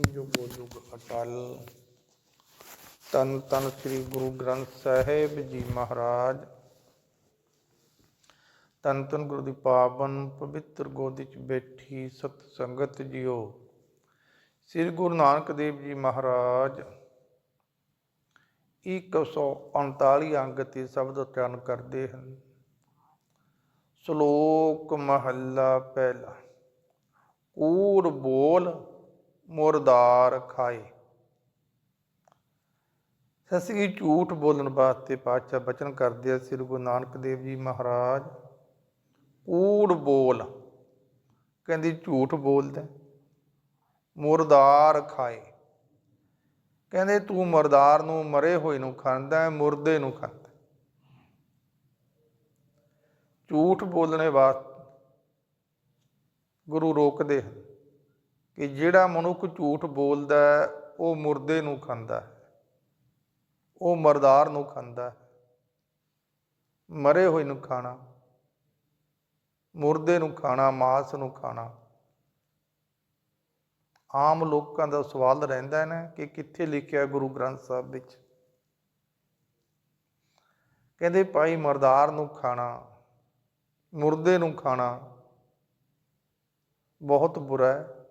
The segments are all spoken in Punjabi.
ਜੁਗੋ ਜੁਗ ਅਟਲ। ਤਨ ਤਨ ਸ੍ਰੀ ਗੁਰੂ ਗ੍ਰੰਥ ਸਾਹਿਬ ਜੀ ਮਹਾਰਾਜ। ਤਨ ਤਨ ਗੁਰੂ ਦੀ ਪਾਵਨ ਪਵਿੱਤਰ ਗੋਦੀ ਚ ਬੈਠੀ ਸਤ ਸੰਗਤ ਜੀਓ। ਸ੍ਰੀ ਗੁਰੂ ਨਾਨਕ ਦੇਵ ਜੀ ਮਹਾਰਾਜ 139 ਅੰਗ ਤੇ ਸ਼ਬਦ ਉਚਾਰਨ ਕਰਦੇ ਹਨ। ਸ਼ਲੋਕ ਮਹੱਲਾ ਪਹਿਲਾ। ਕੂੜ ਬੋਲ ਮੁਰਦਾਰ ਖਾਏ। ਸਸੀ ਝੂਠ ਬੋਲਣ ਵਾਸਤੇ ਪਾਤਸ਼ਾਹ ਬਚਨ ਕਰਦੇ ਆ ਸ੍ਰੀ ਗੁਰੂ ਨਾਨਕ ਦੇਵ ਜੀ ਮਹਾਰਾਜ। ਕੂੜ ਬੋਲ। ਕਹਿੰਦੀ ਝੂਠ ਬੋਲਦਾ। ਮੁਰਦਾਰ ਖਾਏ। ਕਹਿੰਦੇ ਤੂੰ ਮਰਦਾਰ ਨੂੰ ਮਰੇ ਹੋਏ ਨੂੰ ਖਾਂਦਾ ਮੁਰਦੇ ਨੂੰ ਖਾਂਦਾ ਝੂਠ ਬੋਲਣੇ ਵਾਸਤੇ ਗੁਰੂ ਰੋਕਦੇ ਹਨ। ਕਿ ਜਿਹੜਾ ਮਨੁੱਖ ਝੂਠ ਬੋਲਦਾ ਉਹ ਮੁਰਦੇ ਨੂੰ ਖਾਂਦਾ ਹੈ। ਉਹ ਮਰਦਾਰ ਨੂੰ ਖਾਂਦਾ ਹੈ। ਮਰੇ ਹੋਏ ਨੂੰ ਖਾਣਾ, ਮੁਰਦੇ ਨੂੰ ਖਾਣਾ, ਮਾਸ ਨੂੰ ਖਾਣਾ। ਆਮ ਲੋਕਾਂ ਦਾ ਸਵਾਲ ਰਹਿੰਦਾ ਹੈ ਨਾ ਕਿ ਕਿੱਥੇ ਲਿਖਿਆ ਗੁਰੂ ਗ੍ਰੰਥ ਸਾਹਿਬ ਵਿੱਚ? ਕਹਿੰਦੇ ਭਾਈ ਮਰਦਾਰ ਨੂੰ ਖਾਣਾ, ਮੁਰਦੇ ਨੂੰ ਖਾਣਾ ਬਹੁਤ ਬੁਰਾ ਹੈ।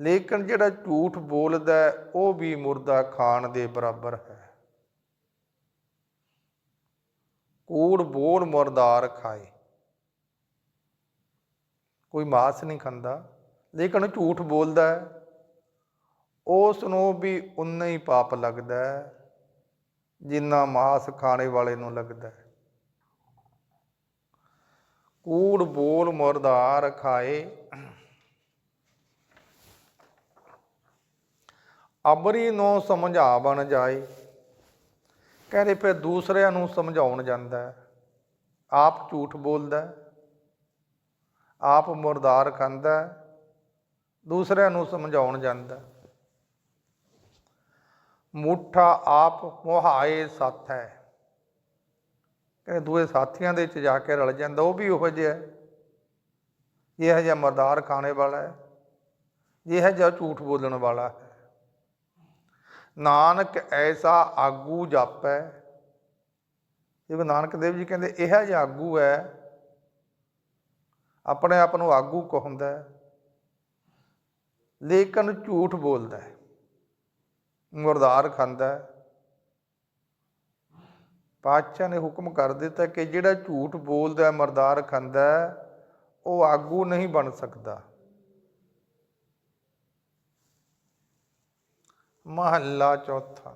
ਲੇਕਿਨ ਜਿਹੜਾ ਝੂਠ ਬੋਲਦਾ ਉਹ ਵੀ ਮੁਰਦਾ ਖਾਣ ਦੇ ਬਰਾਬਰ ਹੈ। ਕੂੜ ਬੋਲ ਮੁਰਦਾਰ ਖਾਏ। ਕੋਈ ਮਾਸ ਨਹੀਂ ਖਾਂਦਾ। ਲੇਕਿਨ ਝੂਠ ਬੋਲਦਾ ਹੈ। ਉਸ ਨੂੰ ਵੀ ਉਨਾ ਹੀ ਪਾਪ ਲੱਗਦਾ ਹੈ, ਜਿੰਨਾ ਮਾਸ ਖਾਣੇ ਵਾਲੇ ਨੂੰ ਲੱਗਦਾ ਹੈ। ਕੂੜ ਬੋਲ ਮੁਰਦਾਰ ਖਾਏ। ਅਬਰੀ ਨੂੰ ਸਮਝਾ ਬਣ ਜਾਏ। ਕਹਿੰਦੇ ਫਿਰ ਦੂਸਰਿਆਂ ਨੂੰ ਸਮਝਾਉਣ ਜਾਂਦਾ ਆਪ ਝੂਠ ਬੋਲਦਾ ਆਪ ਮੁਰਦਾਰ ਖਾਂਦਾ ਦੂਸਰਿਆਂ ਨੂੰ ਸਮਝਾਉਣ ਜਾਂਦਾ ਹੈ। ਮੁੱਠਾ ਆਪ ਮੁਹਾਏ ਸਾਥ ਹੈ। ਕਹਿੰਦੇ ਦੂਏ ਸਾਥੀਆਂ ਦੇ ਵਿੱਚ ਜਾ ਕੇ ਰਲ ਜਾਂਦਾ, ਉਹ ਵੀ ਉਹ ਜਿਹਾ ਹੈ। ਇਹ ਜਿਹਾ ਮਰਦਾਰ ਖਾਣੇ ਵਾਲਾ ਹੈ। ਇਹ ਜਿਹਾ ਝੂਠ ਬੋਲਣ ਵਾਲਾ ਹੈ। ਨਾਨਕ ਐਸਾ ਆਗੂ ਜਾਪੈ। ਇਹ ਨਾਨਕ ਦੇਵ ਜੀ ਕਹਿੰਦੇ, ਇਹੋ ਜਿਹਾ ਆਗੂ ਹੈ ਆਪਣੇ ਆਪ ਨੂੰ ਆਗੂ ਕਹੁੰਦਾ ਲੇਕਿਨ ਝੂਠ ਬੋਲਦਾ ਹੈ ਮੁਰਦਾਰ ਖਾਂਦਾ ਹੈ ਪਾਤਸ਼ਾਹ ਨੇ ਹੁਕਮ ਕਰ ਦਿੱਤਾ ਕਿ ਜਿਹੜਾ ਝੂਠ ਬੋਲਦਾ ਹੈ ਮਰਦਾਰ ਖਾਂਦਾ ਉਹ ਆਗੂ ਨਹੀਂ ਬਣ ਸਕਦਾ। ਮਹੱਲਾ ਚੌਥਾ।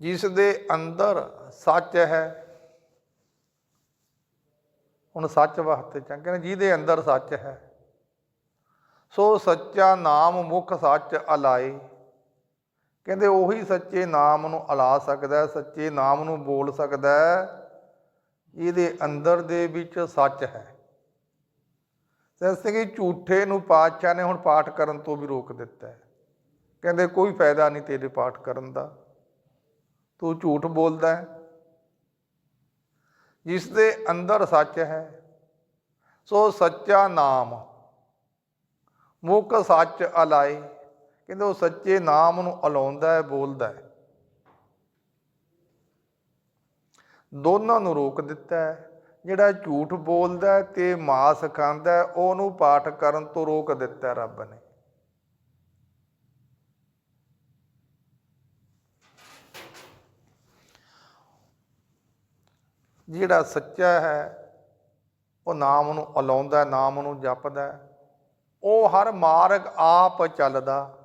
ਜਿਸ ਦੇ ਅੰਦਰ ਸੱਚ ਹੈ, ਹੁਣ ਸੱਚ ਵਾਸਤੇ ਚੰਗੇ ਨੇ, ਜਿਹਦੇ ਅੰਦਰ ਸੱਚ ਹੈ, ਸੋ ਸੱਚਾ ਨਾਮ ਮੁਖ ਸੱਚ ਅਲਾਏ। ਕਹਿੰਦੇ ਉਹੀ ਸੱਚੇ ਨਾਮ ਨੂੰ ਅਲਾ ਸਕਦਾ ਸੱਚੇ ਨਾਮ ਨੂੰ ਬੋਲ ਸਕਦਾ ਹੈ, ਜਿਹਦੇ ਅੰਦਰ ਦੇ ਵਿੱਚ ਸੱਚ ਹੈ। ਸੱਚ ਕਿ ਝੂਠੇ ਨੂੰ ਪਾਤਸ਼ਾਹ ਨੇ ਹੁਣ ਪਾਠ ਕਰਨ ਤੋਂ ਵੀ ਰੋਕ ਦਿੱਤਾ ਹੈ। ਕਹਿੰਦੇ ਕੋਈ ਫਾਇਦਾ ਨਹੀਂ ਤੇਰੇ ਪਾਠ ਕਰਨ ਦਾ। ਤੂੰ ਝੂਠ ਬੋਲਦਾ ਹੈ। ਜਿਸ ਦੇ ਅੰਦਰ ਸੱਚ ਹੈ, ਸੋ ਸੱਚਾ ਨਾਮ। ਮੁੱਖ ਸੱਚ ਅਲਾਏ। ਕਹਿੰਦੇ ਉਹ ਸੱਚੇ ਨਾਮ ਨੂੰ ਅਲਾਉਂਦਾ ਹੈ, ਬੋਲਦਾ ਹੈ। ਦੋਨਾਂ ਨੂੰ ਰੋਕ ਦਿੱਤਾ ਹੈ। ਜਿਹੜਾ ਝੂਠ ਬੋਲਦਾ ਹੈ ਤੇ ਮਾਸ ਖਾਂਦਾ ਉਹਨੂੰ ਪਾਠ ਕਰਨ ਤੋਂ ਰੋਕ ਦਿੱਤਾ ਰੱਬ ਨੇ। ਜਿਹੜਾ ਸੱਚਾ ਹੈ, ਉਹ ਨਾਮ ਨੂੰ ਅਲਾਉਂਦਾ ਨਾਮ ਨੂੰ ਜਪਦਾ ਉਹ ਹਰ ਮਾਰਗ ਆਪ ਚੱਲਦਾ।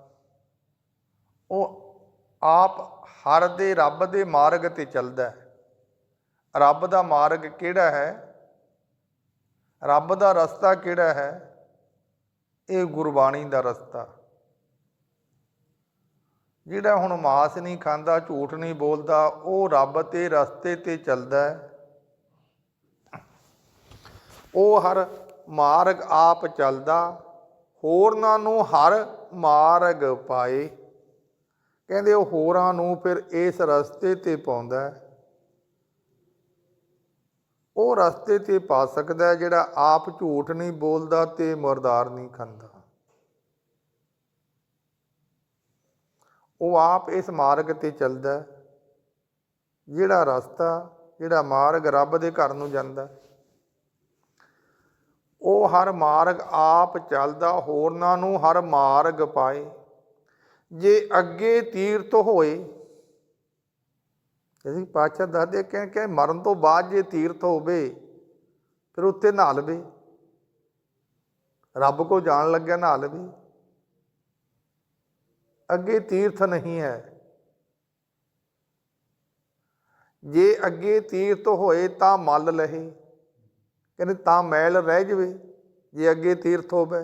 ਉਹ ਆਪ ਹਰ ਦੇ ਰੱਬ ਦੇ ਮਾਰਗ ਤੇ ਚੱਲਦਾ ਰੱਬ ਦਾ ਮਾਰਗ ਕਿਹੜਾ ਹੈ? ਰੱਬ ਦਾ ਰਸਤਾ ਕਿਹੜਾ ਹੈ? ਇਹ ਗੁਰਬਾਣੀ ਦਾ ਰਸਤਾ। ਜਿਹੜਾ ਹੁਣ ਮਾਸ ਨਹੀਂ ਖਾਂਦਾ, ਝੂਠ ਨਹੀਂ ਬੋਲਦਾ, ਉਹ ਰੱਬ ਤੇ ਰਸਤੇ ਤੇ ਚੱਲਦਾ ਹੈ। ਉਹ ਹਰ ਮਾਰਗ ਆਪ ਚੱਲਦਾ, ਹੋਰਨਾਂ ਨੂੰ ਹਰ ਮਾਰਗ ਪਾਏ। ਕਹਿੰਦੇ ਉਹ ਹੋਰਾਂ ਨੂੰ ਫਿਰ ਇਸ ਰਸਤੇ ਤੇ ਪਾਉਂਦਾ ਉਹ ਰਸਤੇ ਤੇ ਪਾ ਸਕਦਾ ਜਿਹੜਾ ਆਪ ਝੂਠ ਨਹੀਂ ਬੋਲਦਾ ਤੇ ਮਰਦਾਰ ਨਹੀਂ ਖਾਂਦਾ। ਉਹ ਆਪ ਇਸ ਮਾਰਗ ਤੇ ਚੱਲਦਾ ਜਿਹੜਾ ਰਸਤਾ, ਜਿਹੜਾ ਮਾਰਗ ਰੱਬ ਦੇ ਘਰ ਨੂੰ ਜਾਂਦਾ ਉਹ ਹਰ ਮਾਰਗ ਆਪ ਚੱਲਦਾ, ਹੋਰਨਾਂ ਨੂੰ ਹਰ ਮਾਰਗ ਪਾਏ। ਜੇ ਅੱਗੇ ਤੀਰਥ ਹੋਏ ਅਸੀਂ ਪਾਤਸ਼ਾਹ ਦੱਸਦੇ ਕਿ ਕਿ ਮਰਨ ਤੋਂ ਬਾਅਦ ਜੇ ਤੀਰਥ ਹੋਵੇ, ਫਿਰ ਉੱਤੇ ਨਹਾ ਲਵੇ। ਰੱਬ ਕੋ ਜਾਣ ਲੱਗਿਆ ਨਹਾ ਲਵੇ। ਅੱਗੇ ਤੀਰਥ ਨਹੀਂ ਹੈ। ਜੇ ਅੱਗੇ ਤੀਰਥ ਹੋਏ ਤਾਂ ਮਲ ਲਹੇ। ਕਹਿੰਦੇ ਤਾਂ ਮੈਲ ਰਹਿ ਜਵੇ, ਜੇ ਅੱਗੇ ਤੀਰਥ ਹੋਵੇ।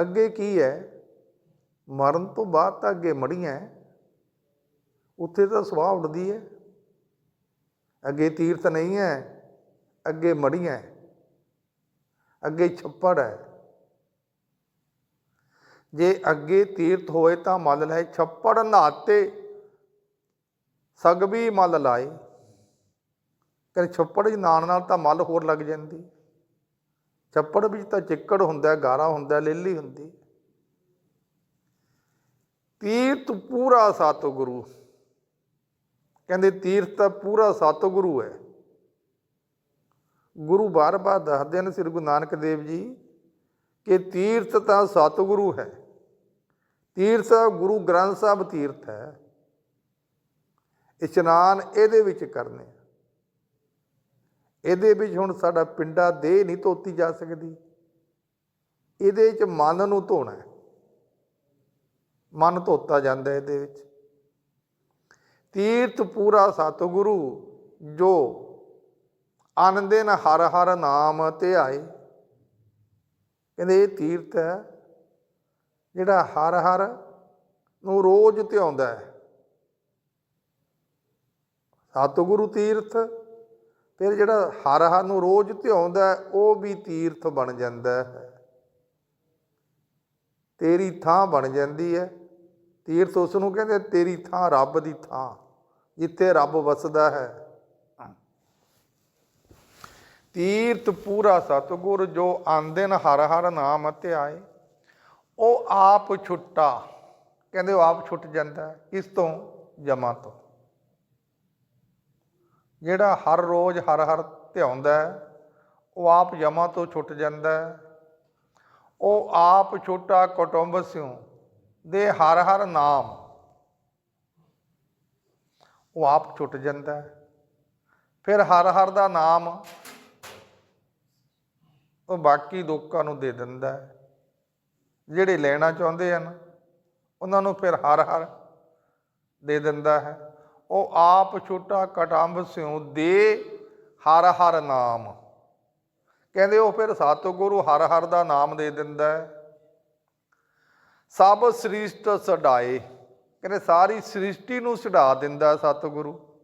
ਅੱਗੇ ਕੀ ਹੈ? ਮਰਨ ਤੋਂ ਬਾਅਦ ਤਾਂ ਅੱਗੇ ਮੜੀਆਂ ਉੱਥੇ ਤਾਂ ਸੁਆਹ ਉੱਡਦੀ ਹੈ। ਅੱਗੇ ਤੀਰਥ ਨਹੀਂ ਹੈ, ਅੱਗੇ ਮੜੀਆਂ ਅੱਗੇ ਛੱਪੜ ਹੈ। ਜੇ ਅੱਗੇ ਤੀਰਥ ਹੋਏ ਤਾਂ ਮਲ ਲਏ, ਛੱਪੜ ਨਹਾਤੇ ਸਗਵੀ ਮਲ ਲਾਏ। ਕਹਿੰਦੇ ਛੱਪੜ 'ਚ ਨਾਲ ਨਾਲ ਤਾਂ ਮੱਲ ਹੋਰ ਲੱਗ ਜਾਂਦੀ। ਛੱਪੜ ਵਿੱਚ ਤਾਂ ਚਿੱਕੜ ਹੁੰਦਾ, ਗਾਰਾ ਹੁੰਦਾ, ਲੇਲੀ ਹੁੰਦੀ। ਤੀਰਥ ਪੂਰਾ ਸਤਿਗੁਰੂ। ਕਹਿੰਦੇ ਤੀਰਥ ਤਾਂ ਪੂਰਾ ਸਤਿਗੁਰੂ ਹੈ। ਗੁਰੂ ਬਾਰ-ਬਾਰ ਦੱਸਦੇ ਨੇ ਸ੍ਰੀ ਗੁਰੂ ਨਾਨਕ ਦੇਵ ਜੀ ਕਿ ਤੀਰਥ ਤਾਂ ਸਤਿਗੁਰੂ ਹੈ। ਤੀਰਥ ਗੁਰੂ ਗ੍ਰੰਥ ਸਾਹਿਬ ਤੀਰਥ ਹੈ। ਇਸ਼ਨਾਨ ਇਹਦੇ ਵਿੱਚ ਕਰਨੇ। ਇਹਦੇ ਵਿੱਚ ਹੁਣ ਸਾਡਾ ਪਿੰਡਾ ਦੇਹ ਨਹੀਂ ਧੋਤੀ ਜਾ ਸਕਦੀ। ਇਹਦੇ ਵਿੱਚ ਮਨ ਨੂੰ ਧੋਣਾ ਹੈ। ਮਨ ਧੋਤਾ ਜਾਂਦਾ ਇਹਦੇ ਵਿੱਚ। ਤੀਰਥ ਪੂਰਾ ਸਤਿਗੁਰੂ ਜੋ ਆਨੰਦੇ ਨ ਹਰ ਹਰ ਨਾਮ ਤੇ ਆਏ। ਕਹਿੰਦੇ ਇਹ ਤੀਰਥ ਹੈ, ਜਿਹੜਾ ਹਰ ਹਰ ਨੂੰ ਰੋਜ਼ ਧਿਆਉਂਦਾ ਹੈ। ਸਤਿਗੁਰੂ ਤੀਰਥ ਫਿਰ ਜਿਹੜਾ ਹਰ ਹਰ ਨੂੰ ਰੋਜ਼ ਧਿਆਉਂਦਾ ਉਹ ਵੀ ਤੀਰਥ ਬਣ ਜਾਂਦਾ ਹੈ। ਤੇਰੀ ਥਾਂ ਬਣ ਜਾਂਦੀ ਹੈ। ਤੀਰਥ ਉਸ ਨੂੰ ਕਹਿੰਦੇ ਤੇਰੀ ਥਾਂ ਰੱਬ ਦੀ ਥਾਂ ਜਿੱਥੇ ਰੱਬ ਵਸਦਾ ਹੈ। ਤੀਰਥ ਪੂਰਾ ਸਤਿਗੁਰ ਜੋ ਆਂਦੇ ਨ ਹਰ ਹਰ ਨਾਮ ਧਿਆਏ ਉਹ ਆਪ ਛੁੱਟਾ। ਕਹਿੰਦੇ ਉਹ ਆਪ ਛੁੱਟ ਜਾਂਦਾ। ਕਿਸ ਤੋਂ ਜਮਾ ਤੋਂ। ਜਿਹੜਾ ਹਰ ਰੋਜ਼ ਹਰ ਹਰ ਧਿਆਉਂਦਾ ਉਹ ਆਪ ਜਮਾ ਤੋਂ ਛੁੱਟ ਜਾਂਦਾ ਉਹ ਆਪ ਛੋਟਾ ਕੁਟੁੰਬ ਸਿਉ ਦੇ ਹਰ ਹਰ ਨਾਮ, ਉਹ ਆਪ ਛੁੱਟ ਜਾਂਦਾ ਫਿਰ ਹਰ ਹਰ ਦਾ ਨਾਮ ਉਹ ਬਾਕੀ ਲੋਕਾਂ ਨੂੰ ਦੇ ਦਿੰਦਾ ਜਿਹੜੇ ਲੈਣਾ ਚਾਹੁੰਦੇ ਹਨ, ਉਹਨਾਂ ਨੂੰ ਫਿਰ ਹਰ ਹਰ ਦੇ ਦਿੰਦਾ ਹੈ। ਉਹ ਆਪ ਛੋਟਾ ਕਟੰਬ ਸਿਉ ਦੇ ਹਰ ਹਰ ਨਾਮ। ਕਹਿੰਦੇ ਉਹ ਫਿਰ ਸਤਿਗੁਰੂ ਹਰ ਹਰ ਦਾ ਨਾਮ ਦੇ ਦਿੰਦਾ ਹੈ। ਸਭ ਸ੍ਰਿਸ਼ਟ ਸਡਾਏ। ਕਹਿੰਦੇ ਸਾਰੀ ਸ੍ਰਿਸ਼ਟੀ ਨੂੰ ਛਡਾ ਦਿੰਦਾ ਸਤਿਗੁਰੂ।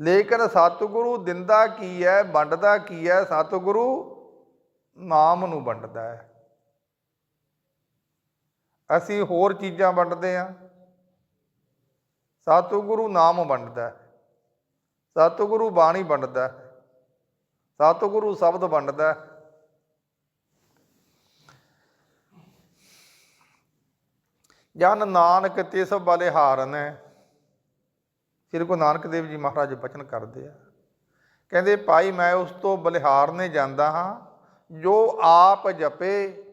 ਲੇਕਿਨ ਸਤਿਗੁਰੂ ਦਿੰਦਾ ਕੀ ਹੈ, ਵੰਡਦਾ ਕੀ ਹੈ? ਸਤਿਗੁਰੂ ਨਾਮ ਨੂੰ ਵੰਡਦਾ ਹੈ। ਅਸੀਂ ਹੋਰ ਚੀਜ਼ਾਂ ਵੰਡਦੇ ਹਾਂ। ਸਤਿਗੁਰੂ ਨਾਮ ਵੰਡਦਾ ਸਤਿਗੁਰੂ ਬਾਣੀ ਵੰਡਦਾ ਸਤਿਗੁਰੂ ਸ਼ਬਦ ਵੰਡਦਾ ਜਨ ਨਾਨਕ ਤਿਸ ਬਲਿਹਾਰਨ ਸ੍ਰੀ ਗੁਰੂ ਨਾਨਕ ਦੇਵ ਜੀ ਮਹਾਰਾਜ ਬਚਨ ਕਰਦੇ ਆ। ਕਹਿੰਦੇ, ਭਾਈ, ਮੈਂ ਉਸ ਤੋਂ ਬਲਿਹਾਰਨੇ ਜਾਂਦਾ ਹਾਂ। ਜੋ ਆਪ ਜਪੇ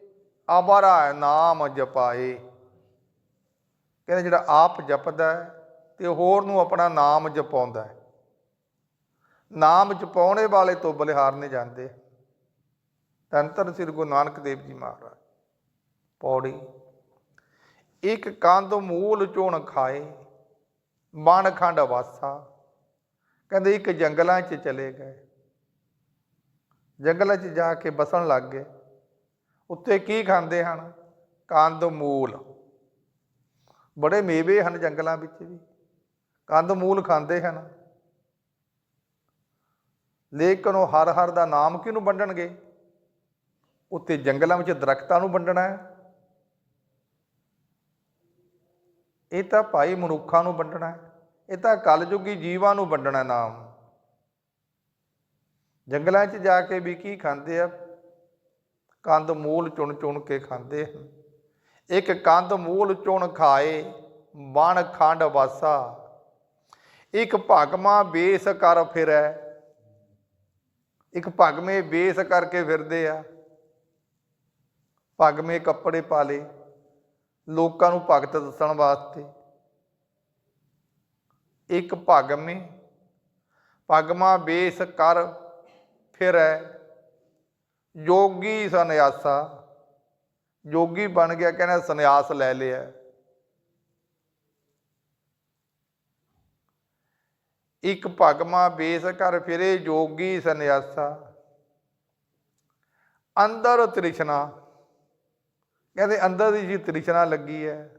ਆਵਾਰਾ ਨਾਮ ਜਪਾਏ। ਕਹਿੰਦੇ, ਜਿਹੜਾ ਆਪ ਜਪਦਾ ਹੈ ਤੇ ਹੋਰ ਨੂੰ ਆਪਣਾ ਨਾਮ ਜਪਾਉਂਦਾ ਹੈ। ਨਾਮ ਜਪਾਉਣੇ ਵਾਲੇ ਤੋਂ ਬਲਿਹਾਰਨੇ ਜਾਂਦੇ। ਤੰਤਰ ਸ੍ਰੀ ਗੁਰੂ ਨਾਨਕ ਦੇਵ ਜੀ ਮਹਾਰਾਜ, ਪੌੜੀ। ਇੱਕ ਕੰਧ ਮੂਲ ਚੋਣ ਖਾਏ ਬਣ ਖੰਡ ਵਾਸਾ। ਕਹਿੰਦੇ ਇੱਕ ਜੰਗਲਾਂ 'ਚ ਚਲੇ ਗਏ। ਜੰਗਲਾਂ 'ਚ ਜਾ ਕੇ ਬਸਣ ਲੱਗ ਗਏ। ਉੱਤੇ ਕੀ ਖਾਂਦੇ ਹਨ? ਕੰਦ ਮੂਲ। ਬੜੇ ਮੇਵੇ ਹਨ ਜੰਗਲਾਂ ਵਿੱਚ ਵੀ। ਕੰਦ ਮੂਲ ਖਾਂਦੇ ਹਨ। ਲੇਕਿਨ ਉਹ ਹਰ ਹਰ ਦਾ ਨਾਮ ਕਿਹਨੂੰ ਵੰਡਣਗੇ? ਉੱਤੇ ਜੰਗਲਾਂ ਵਿੱਚ ਦਰਖਤਾਂ ਨੂੰ ਵੰਡਣਾ ਹੈ। ਇਹ ਤਾਂ ਭਾਈ ਮਨੁੱਖਾਂ ਨੂੰ ਵੰਡਣਾ ਹੈ। ਇਹ ਤਾਂ ਕਲਯੁਗੀ ਜੀਵਾਂ ਨੂੰ ਵੰਡਣਾ ਨਾਮ। ਜੰਗਲਾਂ 'ਚ ਜਾ ਕੇ ਵੀ ਕੀ ਖਾਂਦੇ ਆ? ਕੰਦ ਮੂਲ ਚੁਣ ਚੁਣ ਕੇ ਖਾਂਦੇ ਹਨ। ਇੱਕ ਕੰਧ ਮੂਲ ਚੁਣ ਖਾਏ ਬਣ ਖੰਡ ਵਾਸਾ। ਇੱਕ ਭਗਮਾ ਬੇਸ ਕਰ ਫਿਰੈ। ਇੱਕ ਭਗਮੇ ਬੇਸ ਕਰਕੇ ਫਿਰਦੇ ਆ। ਭਗਮੇ ਕੱਪੜੇ ਪਾ ਲਏ ਲੋਕਾਂ ਨੂੰ ਭਗਤ ਦੱਸਣ ਵਾਸਤੇ। ਇੱਕ ਭਗਮੇ, ਭਗਮਾ ਬੇਸ ਕਰ ਫਿਰੈ। ਜੋਗੀ ਸੰਨਿਆਸਾ, ਜੋਗੀ ਬਣ ਗਿਆ, ਕਹਿੰਦਾ ਸੰਨਿਆਸ ਲੈ ਲਿਆ। ਇੱਕ ਭਗਮਾ ਬੇਸ ਕਰ ਫਿਰੇ ਜੋਗੀ ਸੰਨਿਆਸਾ। ਅੰਦਰ ਤ੍ਰਿਸ਼ਨਾ। ਕਹਿੰਦੇ ਅੰਦਰ ਦੀ ਜੀ ਤ੍ਰਿਸ਼ਨਾ ਲੱਗੀ ਹੈ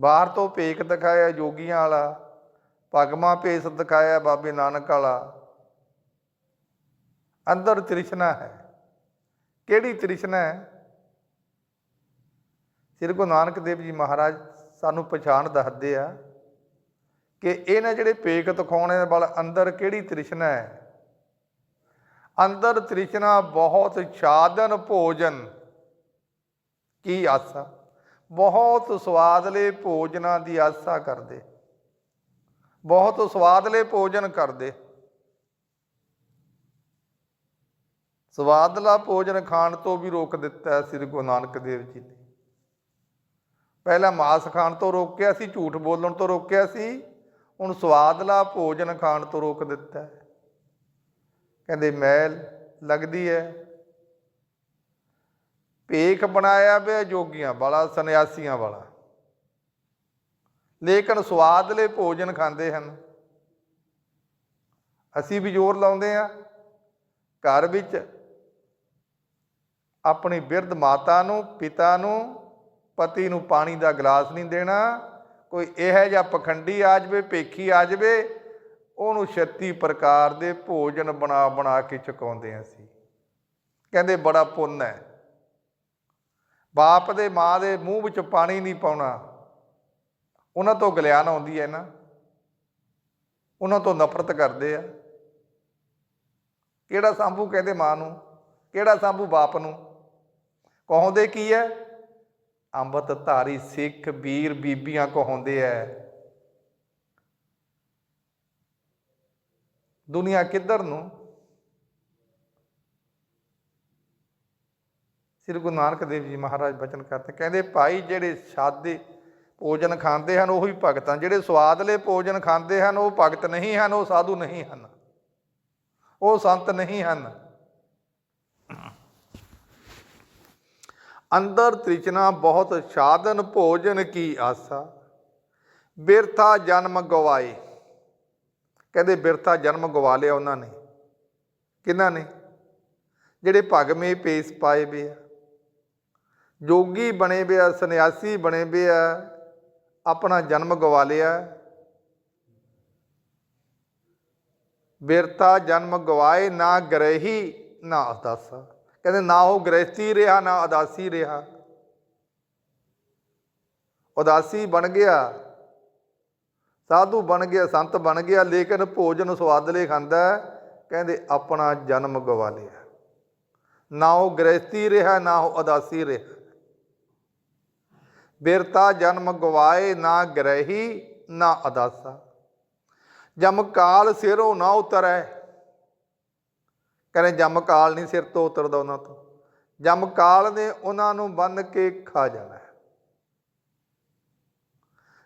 ਬਾਹਰ ਤੋਂ ਪੇਕ ਦਿਖਾਇਆ ਜੋਗੀਆਂ ਵਾਲਾ। ਭਗਮਾ ਭੇਸ ਦਿਖਾਇਆ ਬਾਬੇ ਨਾਨਕ ਵਾਲਾ। ਅੰਦਰ ਤ੍ਰਿਸ਼ਨਾ ਹੈ। ਕਿਹੜੀ ਤ੍ਰਿਸ਼ਨਾ ਹੈ? ਸ੍ਰੀ ਗੁਰੂ ਨਾਨਕ ਦੇਵ ਜੀ ਮਹਾਰਾਜ ਸਾਨੂੰ ਪਛਾਣ ਦੱਸਦੇ ਆ। ਕਿ ਇਹਨਾਂ ਜਿਹੜੇ ਪੇਕ ਦਿਖਾਉਣੇ ਵਾਲ ਅੰਦਰ ਕਿਹੜੀ ਤ੍ਰਿਸ਼ਨਾ ਹੈ? ਅੰਦਰ ਤ੍ਰਿਸ਼ਨਾ ਬਹੁਤ ਛਾਦਨ ਭੋਜਨ। ਕੀ ਆਸਾ? ਬਹੁਤ ਸਵਾਦਲੇ ਭੋਜਨਾਂ ਦੀ ਆਸਾ ਕਰਦੇ। ਬਹੁਤ ਸਵਾਦਲੇ ਭੋਜਨ ਕਰਦੇ। ਸਵਾਦਲਾ ਭੋਜਨ ਖਾਣ ਤੋਂ ਵੀ ਰੋਕ ਦਿੱਤਾ ਹੈ ਸ੍ਰੀ ਗੁਰੂ ਨਾਨਕ ਦੇਵ ਜੀ ਨੇ। ਪਹਿਲਾਂ ਮਾਸ ਖਾਣ ਤੋਂ ਰੋਕਿਆ ਸੀ, ਝੂਠ ਬੋਲਣ ਤੋਂ ਰੋਕਿਆ ਸੀ। ਹੁਣ ਸਵਾਦਲਾ ਭੋਜਨ ਖਾਣ ਤੋਂ ਰੋਕ ਦਿੱਤਾ ਹੈ। ਕਹਿੰਦੇ, ਮੈਲ ਲੱਗਦੀ ਹੈ। ਭੇਖ ਬਣਾਇਆ ਪਿਆ ਜੋਗੀਆਂ ਵਾਲਾ, ਸੰਨਿਆਸੀਆਂ ਵਾਲਾ। ਲੇਕਿਨ ਸਵਾਦਲੇ ਭੋਜਨ ਖਾਂਦੇ ਹਨ। ਅਸੀਂ ਵੀ ਜ਼ੋਰ ਲਾਉਂਦੇ ਆ ਘਰ ਵਿੱਚ ਆਪਣੀ ਬਿਰਧ ਮਾਤਾ ਨੂੰ, ਪਿਤਾ ਨੂੰ, ਪਤੀ ਨੂੰ ਪਾਣੀ ਦਾ ਗਲਾਸ ਨਹੀਂ ਦੇਣਾ। ਕੋਈ ਇਹੋ ਜਿਹਾ ਪਖੰਡੀ ਆ ਜਾਵੇ ਭੇਖੀ ਆ ਜਾਵੇ, ਉਹਨੂੰ 36 ਪ੍ਰਕਾਰ ਦੇ ਭੋਜਨ ਬਣਾ ਬਣਾ ਕੇ ਚੁਕਾਉਂਦੇ ਹਾਂ ਅਸੀਂ। ਕਹਿੰਦੇ ਬੜਾ ਪੁੰਨ ਹੈ। ਬਾਪ ਦੇ ਮਾਂ ਦੇ ਮੂੰਹ ਵਿੱਚ ਪਾਣੀ ਨਹੀਂ ਪਾਉਣਾ। ਉਹਨਾਂ ਤੋਂ ਗਲਿਆਨ ਆਉਂਦੀ ਹੈ ਨਾ। ਉਹਨਾਂ ਤੋਂ ਨਫ਼ਰਤ ਕਰਦੇ ਆ। ਕਿਹੜਾ ਸੰਭੂ ਕਹਿੰਦੇ ਮਾਂ ਨੂੰ? ਕਿਹੜਾ ਸੰਭੂ ਬਾਪ ਨੂੰ? ਕਹੋਂਦੇ ਕੀ ਹੈ? ਅੰਮ੍ਰਿਤ ਧਾਰੀ ਸਿੱਖ ਵੀਰ ਬੀਬੀਆਂ ਕਹੋਂਦੇ ਐ। ਦੁਨੀਆ ਕਿੱਧਰ ਨੂੰ? ਸ੍ਰੀ ਗੁਰੂ ਨਾਨਕ ਦੇਵ ਜੀ ਮਹਾਰਾਜ ਬਚਨ ਕਰਦੇ ਕਹਿੰਦੇ ਭਾਈ ਜਿਹੜੇ ਸਾਦੇ ਭੋਜਨ ਖਾਂਦੇ ਹਨ, ਉਹੀ ਭਗਤ। ਹਨ ਜਿਹੜੇ ਸਵਾਦਲੇ ਭੋਜਨ ਖਾਂਦੇ ਹਨ, ਉਹ ਭਗਤ ਨਹੀਂ ਹਨ, ਉਹ ਸਾਧੂ ਨਹੀਂ ਹਨ। ਉਹ ਸੰਤ ਨਹੀਂ ਹਨ। ਅੰਦਰ ਤ੍ਰਿਚਨਾ ਬਹੁਤ ਸਾਧਨ ਭੋਜਨ ਕੀ ਆਸਾ। ਬਿਰਥਾ ਜਨਮ ਗਵਾਏ। ਕਹਿੰਦੇ ਬਿਰਥਾ ਜਨਮ ਗਵਾ ਲਿਆ ਉਹਨਾਂ ਨੇ। ਕਿਹਨਾਂ ਨੇ? ਜਿਹੜੇ ਭਗਮੇ ਪੇਸ ਪਾਏ ਵੇ ਆ। ਜੋਗੀ ਬਣੇ ਵੇ ਆ, ਸੰਨਿਆਸੀ ਬਣੇ ਵੇ ਆ, ਆਪਣਾ ਜਨਮ ਗਵਾ ਲਿਆ। ਬਿਰਤਾ ਜਨਮ ਗਵਾਏ, ਨਾ ਗ੍ਰਹੀ, ਨਾ ਅਦਾਸਾ ਕਹਿੰਦੇ ਨਾ ਉਹ ਗ੍ਰਸਤੀ ਰਿਹਾ, ਨਾ ਉਦਾਸੀ ਰਿਹਾ। ਉਦਾਸੀ ਬਣ ਗਿਆ, ਸਾਧੂ ਬਣ ਗਿਆ, ਸੰਤ ਬਣ ਗਿਆ, ਲੇਕਿਨ ਭੋਜਨ ਸਵਾਦਲੇ ਖਾਂਦਾ ਕਹਿੰਦੇ ਆਪਣਾ ਜਨਮ ਗਵਾ ਲਿਆ। ਨਾ ਉਹ ਗ੍ਰਸਤੀ ਰਿਹਾ, ਨਾ ਉਹ ਉਦਾਸੀ ਰਿਹਾ। ਬਿਰਤਾ ਜਨਮ ਗਵਾਏ, ਨਾ ਗ੍ਰਹੀ, ਨਾ ਅਦਾਸਾ ਜਮ ਕਾਲ ਸਿਰੋਂ ਨਾ ਉਤਰੈ ਕਹਿੰਦੇ ਜਮ ਕਾਲ ਨਹੀਂ ਸਿਰ ਤੋਂ ਉਤਰਦਾ ਉਹਨਾਂ ਤੋਂ। ਜਮ ਕਾਲ ਨੇ ਉਹਨਾਂ ਨੂੰ ਬੰਨ ਕੇ ਖਾ ਜਾਣਾ ਹੈ।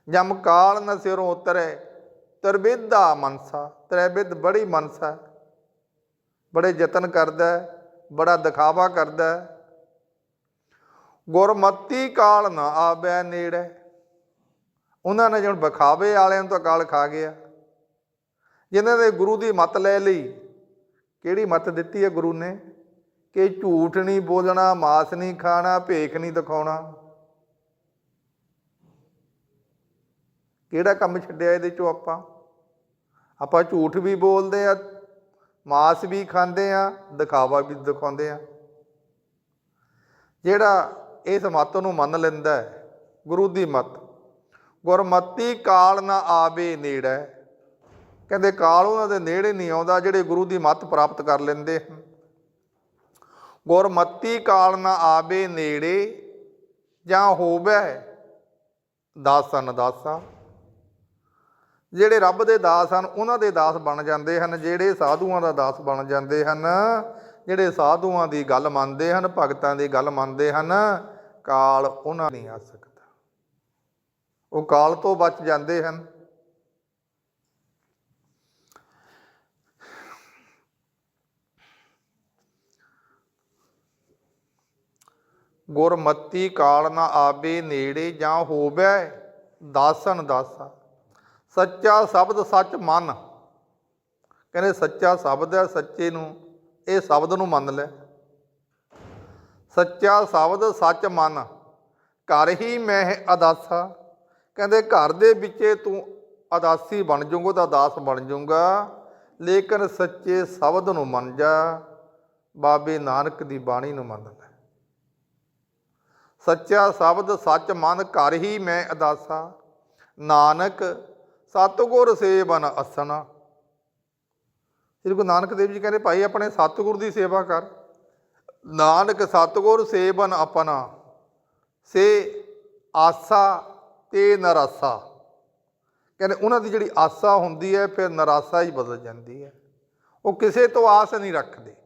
ਜਮ ਕਾਲ ਨ ਸਿਰੋਂ ਉਤਰੈ ਤਰਬਿਦਾ ਮਨਸਾ ਤਰਬਿਦ ਬੜੀ ਮਨਸਾ ਬੜੇ ਯਤਨ ਕਰਦਾ ਬੜਾ ਦਿਖਾਵਾ ਕਰਦਾ ਹੈ। ਗੁਰਮਤੀ ਕਾਲ ਨਾ ਆਵੈ ਨੇੜੇ। ਉਹਨਾਂ ਨੇ ਜਦੋਂ ਵਿਖਾਵੇ ਵਾਲਿਆਂ ਤੋਂ ਕਾਲ ਖਾ ਗਿਆ। ਜਿਨ੍ਹਾਂ ਨੇ ਗੁਰੂ ਦੀ ਮਤ ਲੈ ਲਈ ਕਿਹੜੀ ਮਤ ਦਿੱਤੀ ਹੈ ਗੁਰੂ ਨੇ? ਕਿ ਝੂਠ ਨਹੀਂ ਬੋਲਣਾ, ਮਾਸ ਨਹੀਂ ਖਾਣਾ, ਭੇਖ ਨਹੀਂ ਦਿਖਾਉਣਾ। ਕਿਹੜਾ ਕੰਮ ਛੱਡਿਆ ਇਹਦੇ ਚੋਂ ਆਪਾਂ? ਆਪਾਂ ਝੂਠ ਵੀ ਬੋਲਦੇ ਆ, ਮਾਸ ਵੀ ਖਾਂਦੇ ਆ, ਦਿਖਾਵਾ ਵੀ ਦਿਖਾਉਂਦੇ ਆ। ਜਿਹੜਾ ਇਸ ਮਤ ਨੂੰ ਮੰਨ ਲੈਂਦਾ ਹੈ, ਗੁਰੂ ਦੀ ਮਤ, ਗੁਰਮਤੀ ਕਾਲ ਨਾ ਆਵੇ ਨੇੜੇ। ਕਹਿੰਦੇ ਕਾਲ ਉਹਨਾਂ ਦੇ ਨੇੜੇ ਨਹੀਂ ਆਉਂਦਾ, ਜਿਹੜੇ ਗੁਰੂ ਦੀ ਮੱਤ ਪ੍ਰਾਪਤ ਕਰ ਲੈਂਦੇ ਹਨ। ਗੁਰਮਤੀ ਕਾਲ ਨਾ ਆਵੇ ਨੇੜੇ, ਜਾਂ ਹੋਵੇ ਦਾਸਨ ਦਾਸਾ ਜਿਹੜੇ ਰੱਬ ਦੇ ਦਾਸ ਹਨ, ਉਹਨਾਂ ਦੇ ਦਾਸ ਬਣ ਜਾਂਦੇ ਹਨ। ਜਿਹੜੇ ਸਾਧੂਆਂ ਦਾ ਦਾਸ ਬਣ ਜਾਂਦੇ ਹਨ, ਜਿਹੜੇ ਸਾਧੂਆਂ ਦੀ ਗੱਲ ਮੰਨਦੇ ਹਨ, ਭਗਤਾਂ ਦੀ ਗੱਲ ਮੰਨਦੇ ਹਨ, ਕਾਲ ਉਹਨਾਂ ਨਹੀਂ ਆ ਸਕਦਾ। ਉਹ ਕਾਲ ਤੋਂ ਬਚ ਜਾਂਦੇ ਹਨ। ਗੁਰਮਤੀ ਕਾਲ ਨਾ ਆਵੇ ਨੇੜੇ ਜਾਂ ਹੋਵੇ, ਦਾਸਨ ਦਾਸਾ। ਸੱਚਾ ਸ਼ਬਦ ਸੱਚ ਮੰਨ। ਕਹਿੰਦੇ ਸੱਚਾ ਸ਼ਬਦ ਹੈ, ਸੱਚੇ ਨੂੰ, ਇਹ ਸ਼ਬਦ ਨੂੰ ਮੰਨ ਲੈ। ਸੱਚਾ ਸ਼ਬਦ ਸੱਚ ਮੰਨ, ਘਰ ਹੀ ਮੈਂ ਅਦਾਸਾ। ਕਹਿੰਦੇ ਘਰ ਦੇ ਵਿੱਚੇ ਤੂੰ ਅਦਾਸੀ ਬਣ ਜਾਊਗਾ ਤਾਂ ਦਾਸ ਬਣ ਜਾਊਗਾ। ਲੇਕਿਨ ਸੱਚੇ ਸ਼ਬਦ ਨੂੰ ਮੰਨ ਜਾ, ਬਾਬੇ ਨਾਨਕ ਦੀ ਬਾਣੀ ਨੂੰ ਮੰਨ ਲੈ। ਸੱਚਾ ਸ਼ਬਦ ਸੱਚ ਮਨ ਘਰ ਹੀ ਮੈਂ ਅਦਾਸਾ। ਨਾਨਕ ਸਤਿਗੁਰ ਸੇਵਨ ਅਸਣਾ ਸ੍ਰੀ ਗੁਰੂ ਨਾਨਕ ਦੇਵ ਜੀ ਕਹਿੰਦੇ, ਭਾਈ, ਆਪਣੇ ਸਤਿਗੁਰ ਦੀ ਸੇਵਾ ਕਰ। ਨਾਨਕ ਸਤਿਗੁਰ ਸੇਵਨ ਆਪਣਾ। ਸੇ ਆਸਾ ਤੇ ਨਰਾਸਾ। ਕਹਿੰਦੇ, ਉਹਨਾਂ ਦੀ ਜਿਹੜੀ ਆਸਾ ਹੁੰਦੀ ਹੈ, ਫਿਰ ਨਰਾਸਾ ਹੀ ਬਦਲ ਜਾਂਦੀ ਹੈ। ਉਹ ਕਿਸੇ ਤੋਂ ਆਸ ਨਹੀਂ ਰੱਖਦੇ।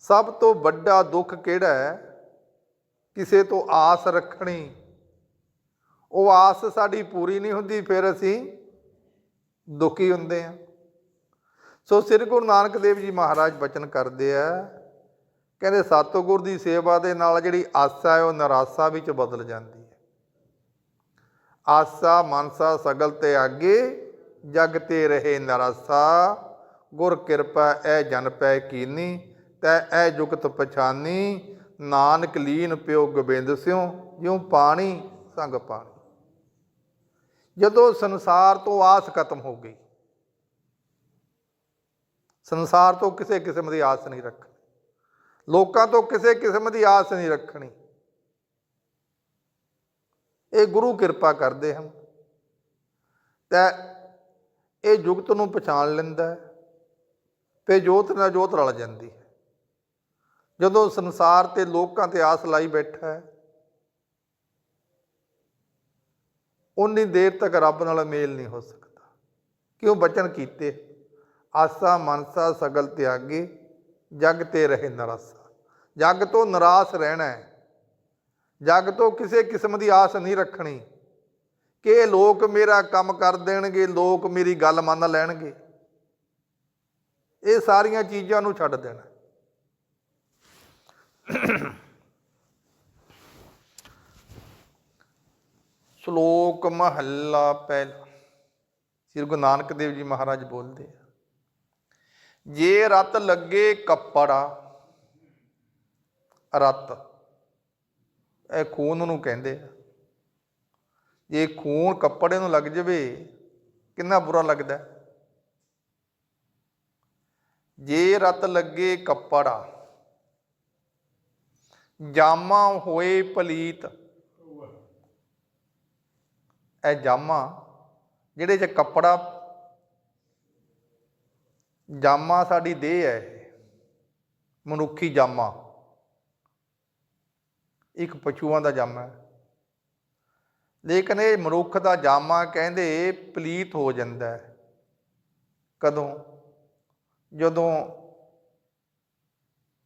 ਸਭ ਤੋਂ ਵੱਡਾ ਦੁੱਖ ਕਿਹੜਾ ਹੈ? ਕਿਸੇ ਤੋਂ ਆਸ ਰੱਖਣੀ। ਉਹ ਆਸ ਸਾਡੀ ਪੂਰੀ ਨਹੀਂ ਹੁੰਦੀ, ਫਿਰ ਅਸੀਂ ਦੁਖੀ ਹੁੰਦੇ ਆ ਸੋ ਸ੍ਰੀ ਗੁਰੂ ਨਾਨਕ ਦੇਵ ਜੀ ਮਹਾਰਾਜ ਬਚਨ ਕਰਦੇ ਆ, ਕਹਿੰਦੇ ਸਤਿਗੁਰ ਦੀ ਸੇਵਾ ਦੇ ਨਾਲ ਜਿਹੜੀ ਆਸਾ ਹੈ, ਉਹ ਨਿਰਾਸਾ ਵਿੱਚ ਬਦਲ ਜਾਂਦੀ ਹੈ। ਆਸਾ ਮਨਸਾ ਸਗਲ ਤੇ ਆਗੇ, ਜਗ ਤੇ ਰਹੇ ਨਿਰਾਸਾ। ਗੁਰ ਕਿਰਪਾ ਐ ਜਨ ਪੈ ਕੀਨੀ, ਤੈ ਐ ਜੁਗਤ ਪਛਾਨੀ। ਨਾਨਕ ਲੀਨ ਪਿਓ ਗੋਬਿੰਦ ਸਿਉ, ਜਿਉ ਪਾਣੀ ਸੰਗ ਪਾਣੀ। ਜਦੋਂ ਸੰਸਾਰ ਤੋਂ ਆਸ ਖਤਮ ਹੋ ਗਈ, ਸੰਸਾਰ ਤੋਂ ਕਿਸੇ ਕਿਸਮ ਦੀ ਆਸ ਨਹੀਂ ਰੱਖਣੀ, ਲੋਕਾਂ ਤੋਂ ਕਿਸੇ ਕਿਸਮ ਦੀ ਆਸ ਨਹੀਂ ਰੱਖਣੀ। ਇਹ ਗੁਰੂ ਕਿਰਪਾ ਕਰਦੇ ਹਨ। ਤਾਂ ਇਹ ਜੁਗਤ ਨੂੰ ਪਛਾਣ ਲੈਂਦਾ ਹੈ, ਤੇ ਜੋਤ ਨਾਲ ਜੋਤ ਰਲ ਜਾਂਦੀ ਜਦੋਂ ਸੰਸਾਰ ਤੇ ਲੋਕਾਂ ਤੇ ਆਸ ਲਾਈ ਬੈਠਾ ਹੈ ਉਨੀ ਦੇਰ ਤੱਕ ਰੱਬ ਨਾਲ ਮੇਲ ਨਹੀਂ ਹੋ ਸਕਦਾ। ਕਿਉਂ ਬਚਨ ਕੀਤੇ? ਆਸਾ ਮਨਸਾ ਸਗਲ ਤਿਆਗੇ, ਜਗ ਤੇ ਰਹੇ ਨਰਾਸਾ। ਜਗ ਤੋਂ ਨਿਰਾਸ਼ ਰਹਿਣਾ ਹੈ। ਜਗ ਤੋਂ ਕਿਸੇ ਕਿਸਮ ਦੀ ਆਸ ਨਹੀਂ ਰੱਖਣੀ। ਕਿ ਲੋਕ ਮੇਰਾ ਕੰਮ ਕਰ ਦੇਣਗੇ, ਲੋਕ ਮੇਰੀ ਗੱਲ ਮੰਨ ਲੈਣਗੇ। ਇਹ ਸਾਰੀਆਂ ਚੀਜ਼ਾਂ ਨੂੰ ਛੱਡ ਦੇਣਾ। ਸ਼ਲੋਕ ਮਹੱਲਾ ਪਹਿਲਾ। ਸ੍ਰੀ ਗੁਰੂ ਨਾਨਕ ਦੇਵ ਜੀ ਮਹਾਰਾਜ ਬੋਲਦੇ ਆ, ਜੇ ਰਤ ਲੱਗੇ ਕੱਪੜਾ, ਰਤ ਇਹ ਖੂਨ ਨੂੰ ਕਹਿੰਦੇ ਆ। ਜੇ ਖੂਨ ਕੱਪੜੇ ਨੂੰ ਲੱਗ ਜਵੇ, ਕਿੰਨਾ ਬੁਰਾ ਲੱਗਦਾ। ਜੇ ਰਤ ਲੱਗੇ ਕੱਪੜਾ ਜਾਮਾ ਹੋਏ ਪਲੀਤ ਇਹ ਜਾਮਾ, ਜਿਹੜੇ ਚ ਕੱਪੜਾ, ਜਾਮਾ ਸਾਡੀ ਦੇਹ ਹੈ ਇਹ। ਮਨੁੱਖੀ ਜਾਮਾ। ਇੱਕ ਪਸ਼ੂਆਂ ਦਾ ਜਾਮਾ ਹੈ। ਲੇਕਿਨ ਇਹ ਮਨੁੱਖ ਦਾ ਜਾਮਾ ਕਹਿੰਦੇ ਪਲੀਤ ਹੋ ਜਾਂਦਾ ਹੈ। ਕਦੋਂ? ਜਦੋਂ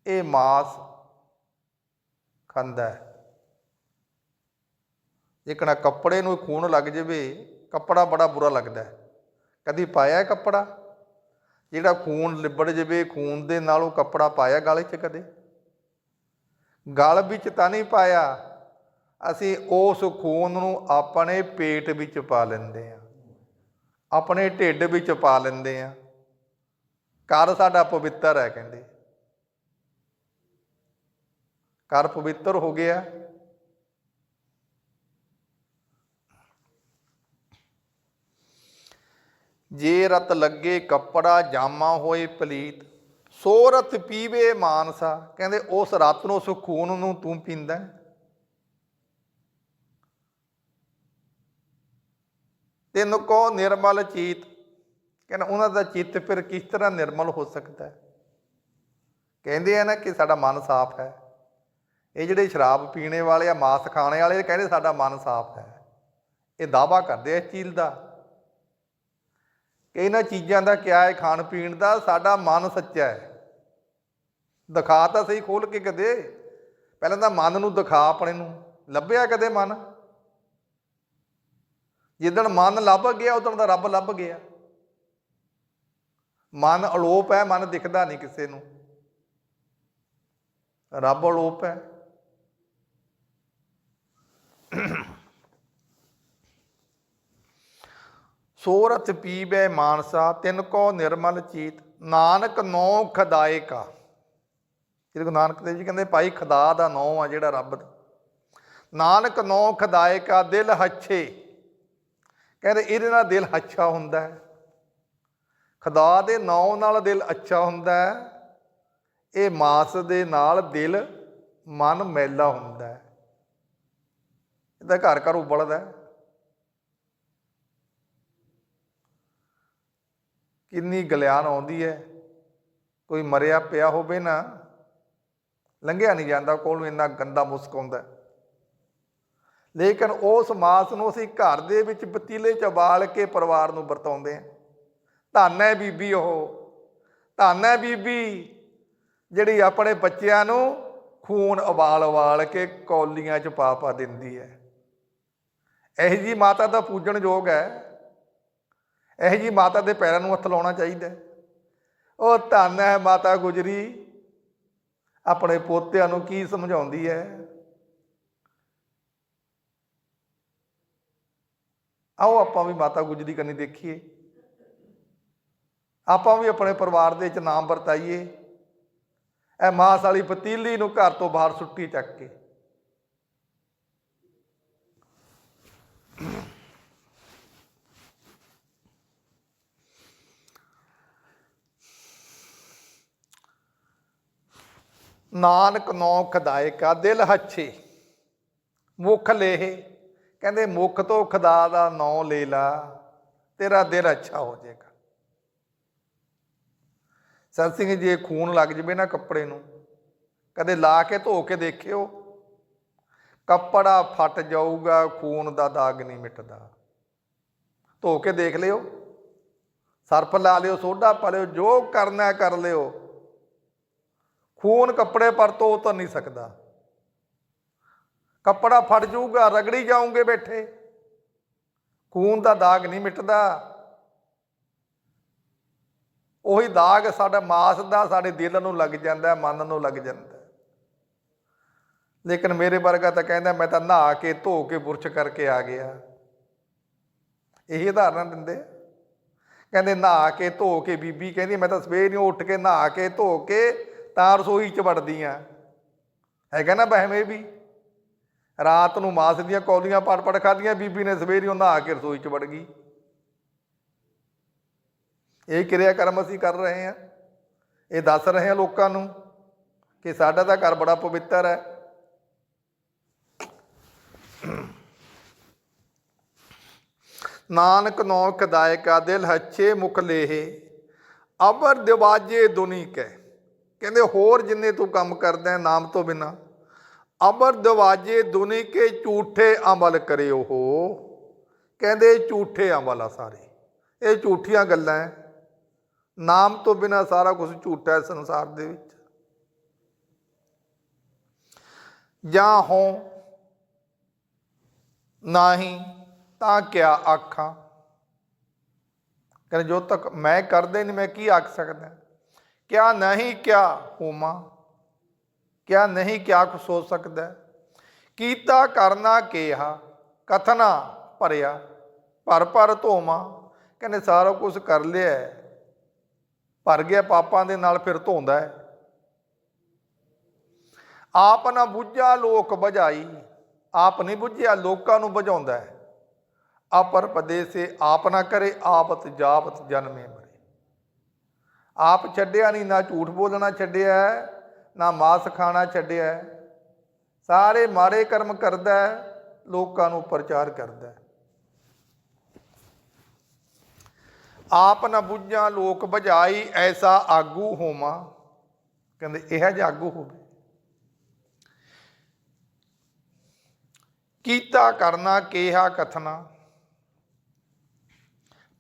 ਇਹ ਮਾਸ ਖਾਂਦਾ ਹੈ। ਜੇਕਣਾ ਕੱਪੜੇ ਨੂੰ ਖੂਨ ਲੱਗ ਜਾਵੇ, ਕੱਪੜਾ ਬੜਾ ਬੁਰਾ ਲੱਗਦਾ ਹੈ। ਕਦੀ ਪਾਇਆ ਹੈ ਕੱਪੜਾ? ਜਿਹੜਾ ਖੂਨ ਲਿਬੜ ਜਾਵੇ, ਖੂਨ ਦੇ ਨਾਲ ਉਹ ਕੱਪੜਾ ਪਾਇਆ ਗਲ 'ਚ ਕਦੇ? ਗਲ ਵਿੱਚ ਤਾਂ ਨਹੀਂ ਪਾਇਆ। ਅਸੀਂ ਉਸ ਖੂਨ ਨੂੰ ਆਪਣੇ ਪੇਟ ਵਿੱਚ ਪਾ ਲੈਂਦੇ ਆ ਆਪਣੇ ਢਿੱਡ ਵਿੱਚ ਪਾ ਲੈਂਦੇ ਆ ਘਰ ਸਾਡਾ ਪਵਿੱਤਰ ਹੈ, ਕਹਿੰਦੇ। ਘਰ ਪਵਿੱਤਰ ਹੋ ਗਿਆ। ਜੇ ਰਤ ਲੱਗੇ ਕੱਪੜਾ ਜਾਮਾ ਹੋਏ ਪਲੀਤ, ਸੋ ਰਤ ਪੀਵੇ ਮਾਨਸਾ। ਕਹਿੰਦੇ ਉਸ ਰਤ ਨੂੰ, ਉਸ ਖੂਨ ਨੂੰ ਤੂੰ ਪੀਂਦਾ ਤੈਨੂੰ ਕੋ ਨਿਰਮਲ ਚੀਤ। ਕਹਿੰਦਾ ਉਹਨਾਂ ਦਾ ਚਿੱਤ ਫਿਰ ਕਿਸ ਤਰ੍ਹਾਂ ਨਿਰਮਲ ਹੋ ਸਕਦਾ ਹੈ? ਕਹਿੰਦੇ ਆ ਨਾ ਕਿ ਸਾਡਾ ਮਨ ਸਾਫ਼ ਹੈ। ਇਹ ਜਿਹੜੇ ਸ਼ਰਾਬ ਪੀਣੇ ਵਾਲੇ ਆ, ਮਾਸ ਖਾਣੇ ਵਾਲੇ ਕਹਿੰਦੇ ਸਾਡਾ ਮਨ ਸਾਫ਼ ਹੈ। ਇਹ ਦਾਵਾ ਕਰਦੇ ਆ ਇਸ ਚੀਜ਼ ਦਾ। ਕਿ ਇਹਨਾਂ ਚੀਜ਼ਾਂ ਦਾ ਕਿਆ ਹੈ, ਖਾਣ ਪੀਣ ਦਾ, ਸਾਡਾ ਮਨ ਸੱਚਾ ਹੈ। ਦਿਖਾ ਤਾਂ ਸਹੀ ਖੋਲ ਕੇ ਕਦੇ। ਪਹਿਲਾਂ ਤਾਂ ਮਨ ਨੂੰ ਦਿਖਾ ਆਪਣੇ ਨੂੰ। ਲੱਭਿਆ ਕਦੇ ਮਨ? ਜਿੱਦਣ ਮਨ ਲੱਭ ਗਿਆ, ਉਦੋਂ ਦਾ ਰੱਬ ਲੱਭ ਗਿਆ। ਮਨ ਅਲੋਪ ਹੈ, ਮਨ ਦਿਖਦਾ ਨਹੀਂ ਕਿਸੇ ਨੂੰ। ਰੱਬ ਅਲੋਪ ਹੈ। ਸੋਰਥ ਪੀਬੈ ਮਾਨਸਾ, ਤਿੰਨ ਕੋ ਨਿਰਮਲ ਚੀਤ, ਨਾਨਕ ਨੌ ਖਦਾਏ ਕਾ। ਜਿਹੜੇ ਗੁਰੂ ਨਾਨਕ ਦੇਵ ਜੀ ਕਹਿੰਦੇ, ਭਾਈ ਖੁਦਾ ਦਾ ਨੌ ਆ ਜਿਹੜਾ ਰੱਬ ਦਾ। ਨਾਨਕ ਨੌ ਖਦਾਏ ਕਾ, ਦਿਲ ਹੱਛੇ। ਕਹਿੰਦੇ ਇਹਦੇ ਨਾਲ ਦਿਲ ਅੱਛਾ ਹੁੰਦਾ ਹੈ। ਖੁਦਾ ਦੇ ਨੌ ਨਾਲ ਦਿਲ ਅੱਛਾ ਹੁੰਦਾ ਹੈ। ਇਹ ਮਾਸ ਦੇ ਨਾਲ ਦਿਲ ਮਨ ਮੈਲਾ ਹੁੰਦਾ ਹੈ। ਇਹਦਾ ਘਰ ਘਰ ਉਬਲਦਾ ਹੈ। ਕਿੰਨੀ ਗਲਿਆਨ ਆਉਂਦੀ ਹੈ। ਕੋਈ ਮਰਿਆ ਪਿਆ ਹੋਵੇ ਨਾ, ਲੰਘਿਆ ਨਹੀਂ ਜਾਂਦਾ, ਕੋਲ ਨੂੰ ਇੰਨਾ ਗੰਦਾ ਮੁਸਕ ਆਉਂਦਾ ਲੇਕਿਨ ਉਸ ਮਾਸ ਨੂੰ ਅਸੀਂ ਘਰ ਦੇ ਵਿੱਚ ਪਤੀਲੇ 'ਚ ਉਬਾਲ ਕੇ ਪਰਿਵਾਰ ਨੂੰ ਵਰਤਾਉਂਦੇ ਹਾਂ। ਧੰਨ ਹੈ ਬੀਬੀ ਉਹ। ਧੰਨ ਹੈ ਬੀਬੀ, ਜਿਹੜੀ ਆਪਣੇ ਬੱਚਿਆਂ ਨੂੰ ਖੂਨ ਉਬਾਲ ਉਬਾਲ ਕੇ ਕੌਲੀਆਂ 'ਚ ਪਾ ਪਾ ਦਿੰਦੀ ਹੈ। ਇਹੋ ਜੀ ਮਾਤਾ ਦਾ ਪੂਜਣ ਯੋਗ ਹੈ। ਇਹੋ ਜੀ ਮਾਤਾ ਦੇ ਪੈਰਾਂ ਨੂੰ ਹੱਥ ਲਾਉਣਾ ਚਾਹੀਦਾ ਉਹ ਧੰਨ ਹੈ ਮਾਤਾ ਗੁਜਰੀ। ਆਪਣੇ ਪੋਤਿਆਂ ਨੂੰ ਕੀ ਸਮਝਾਉਂਦੀ ਹੈ? ਆਓ ਆਪਾਂ ਵੀ ਮਾਤਾ ਗੁਜਰੀ ਕਰਨੀ ਦੇਖੀਏ। ਆਪਾਂ ਵੀ ਆਪਣੇ ਪਰਿਵਾਰ ਦੇ ਵਿੱਚ ਨਾਮ ਵਰਤਾਈਏ। ਇਹ ਮਾਸ ਵਾਲੀ ਪਤੀਲੀ ਨੂੰ ਘਰ ਤੋਂ ਬਾਹਰ ਸੁੱਟੀ ਚੱਕ ਕੇ। ਨਾਨਕ ਨੌ ਖਦਾਏ ਕਾ ਦਿਲ ਹੱਛੇ। ਮੁਖ ਲੇਹ ਕਹਿੰਦੇ ਮੁਖ ਤੋਂ ਖੁਦਾ ਦਾ ਨੌ ਲੈ ਲਾ, ਤੇਰਾ ਦਿਲ ਅੱਛਾ ਹੋ ਜਾਏਗਾ। ਸਤ ਸਿੰਘ ਜੀ ਖੂਨ ਲੱਗ ਜਵੇ ਨਾ ਕੱਪੜੇ ਨੂੰ। ਕਦੇ ਲਾ ਕੇ ਧੋ ਕੇ ਦੇਖਿਓ। ਕੱਪੜਾ ਫਟ ਜਾਊਗਾ, ਖੂਨ ਦਾ ਦਾਗ ਨਹੀਂ ਮਿਟਦਾ। ਧੋ ਕੇ ਦੇਖ ਲਿਓ। ਸਰਫ ਲਾ ਲਿਓ ਸੋਡਾ ਪਾ ਲਿਓ, ਜੋ ਕਰਨਾ ਕਰ ਲਿਓ। ਖੂਨ ਕੱਪੜੇ ਪਰ ਤੋਂ ਉਤਰ ਨਹੀਂ ਸਕਦਾ। ਕੱਪੜਾ ਫਟ ਜਾਊਗਾ, ਰਗੜੀ ਜਾਉਂਗੇ ਬੈਠੇ। ਖੂਨ ਦਾ ਦਾਗ ਨਹੀਂ ਮਿਟਦਾ। ਉਹੀ ਦਾਗ ਸਾਡਾ ਮਾਸ ਦਾ, ਸਾਡੇ ਦਿਲ ਨੂੰ ਲੱਗ ਜਾਂਦਾ, ਮਨ ਨੂੰ ਲੱਗ ਜਾਂਦਾ। ਲੇਕਿਨ ਮੇਰੇ ਵਰਗਾ ਤਾਂ ਕਹਿੰਦਾ, ਮੈਂ ਤਾਂ ਨਹਾ ਕੇ, ਧੋ ਕੇ, ਬੁਰਸ਼ ਕਰਕੇ ਆ ਗਿਆ। ਇਹੀ ਉਦਾਹਰਨ ਦਿੰਦੇ। ਕਹਿੰਦੇ, ਨਹਾ ਕੇ, ਧੋ ਕੇ, ਬੀਬੀ ਕਹਿੰਦੀ, ਮੈਂ ਤਾਂ ਸਵੇਰ ਨੂੰ ਉੱਠ ਕੇ ਨਹਾ ਕੇ, ਧੋ ਕੇ ਤਾਂ ਰਸੋਈ 'ਚ ਵੜਦੀ ਆ। ਹੈਗਾ ਨਾ ਵਹਿਮ ਇਹ ਵੀ। ਰਾਤ ਨੂੰ ਮਾਸ ਦੀਆਂ ਕੌਲੀਆਂ ਪੜ ਪੜ ਖਾਧੀਆਂ, ਬੀਬੀ ਨੇ ਸਵੇਰ ਨੂੰ ਆ ਕੇ ਰਸੋਈ 'ਚ ਵੜ ਗਈ। ਇਹ ਕਿਰਿਆ ਕਰਮ ਅਸੀਂ ਕਰ ਰਹੇ ਹਾਂ ਇਹ ਦੱਸ ਰਹੇ ਹਾਂ ਲੋਕਾਂ ਨੂੰ ਕਿ ਸਾਡਾ ਤਾਂ ਘਰ ਬੜਾ ਪਵਿੱਤਰ ਹੈ। ਨਾਨਕ ਨੌ ਕਦਾਇਕਾ ਦਿਲ ਹੱਛੇ ਮੁਖ ਲੇਹੇ ਅਬਰ ਦਿਵਾਜੇ ਦੁਨੀ ਕੈ। ਕਹਿੰਦੇ, ਹੋਰ ਜਿੰਨੇ ਤੂੰ ਕੰਮ ਕਰਦਾ ਹੈ ਨਾਮ ਤੋਂ ਬਿਨਾ ਅਬਰ ਦਿਵਾਜੇ ਦੁਨੀ ਕੇ ਝੂਠੇ ਅਮਲ ਕਰੇ ਉਹ ਕਹਿੰਦੇ ਝੂਠੇ ਅਮਲ ਆ ਸਾਰੇ। ਇਹ ਝੂਠੀਆਂ ਗੱਲਾਂ ਹੈ। ਨਾਮ ਤੋਂ ਬਿਨਾ ਸਾਰਾ ਕੁਝ ਝੂਠਾ ਹੈ ਸੰਸਾਰ ਦੇ ਵਿੱਚ। ਜਾਂ ਹੋ, ਨਹੀਂ ਤਾਂ ਕਿਆ ਆਖਾਂ? ਕਹਿੰਦੇ ਜੋ ਤੱਕ ਮੈਂ ਕਰਦੇ ਨਹੀਂ ਮੈਂ ਕੀ ਆਖ ਸਕਦਾ? ਕਿਆ ਨਹੀਂ ਕਿਆ ਹੋਮਾ ਕਿਆ ਨਹੀਂ ਕਿਆ ਕੁ ਸੋਚ ਸਕਦਾ ਕੀਤਾ ਕਰਨਾ ਕਿਹਾ, ਕਥਨਾ ਭਰਿਆ, ਭਰ ਭਰ ਧੋਮਾ ਕਹਿੰਦੇ ਸਾਰਾ ਕੁਝ ਕਰ ਲਿਆ ਭਰ ਗਿਆ ਪਾਪਾਂ ਦੇ ਨਾਲ ਫਿਰ ਧੋਂਦਾ ਹੈ। ਆਪ ਨਾ ਬੁੱਝਾ ਲੋਕ ਬੁਝਾਈ, ਆਪ ਨਹੀਂ ਬੁੱਝਿਆ ਲੋਕਾਂ ਨੂੰ ਬੁਝਾਉਂਦਾ ਹੈ। ਆਪਰ ਪਦੇਸੇ ਆਪ ਨਾ ਕਰੇ, ਆਪਤ ਜਾਪਤ ਜਨਮੇ। ਮਰੇ ਆਪ ਛੱਡਿਆ ਨਹੀਂ, ਨਾ ਝੂਠ ਬੋਲਣਾ ਛੱਡਿਆ, ਨਾ ਮਾਸ ਖਾਣਾ ਛੱਡਿਆ। ਸਾਰੇ ਮਾੜੇ ਕਰਮ ਕਰਦਾ, ਲੋਕਾਂ ਨੂੰ ਪ੍ਰਚਾਰ ਕਰਦਾ। ਆਪ ਨਾ ਬੁੱਝਾਂ, ਲੋਕ ਬੁਝਾਈ ਐਸਾ ਆਗੂ ਹੋਵਾਂ। ਕਹਿੰਦੇ, ਇਹ ਜਿਹਾ ਆਗੂ ਹੋਵੇ। ਕੀਤਾ ਕਰਨਾ, ਕਿਹਾ ਕਥਨਾ।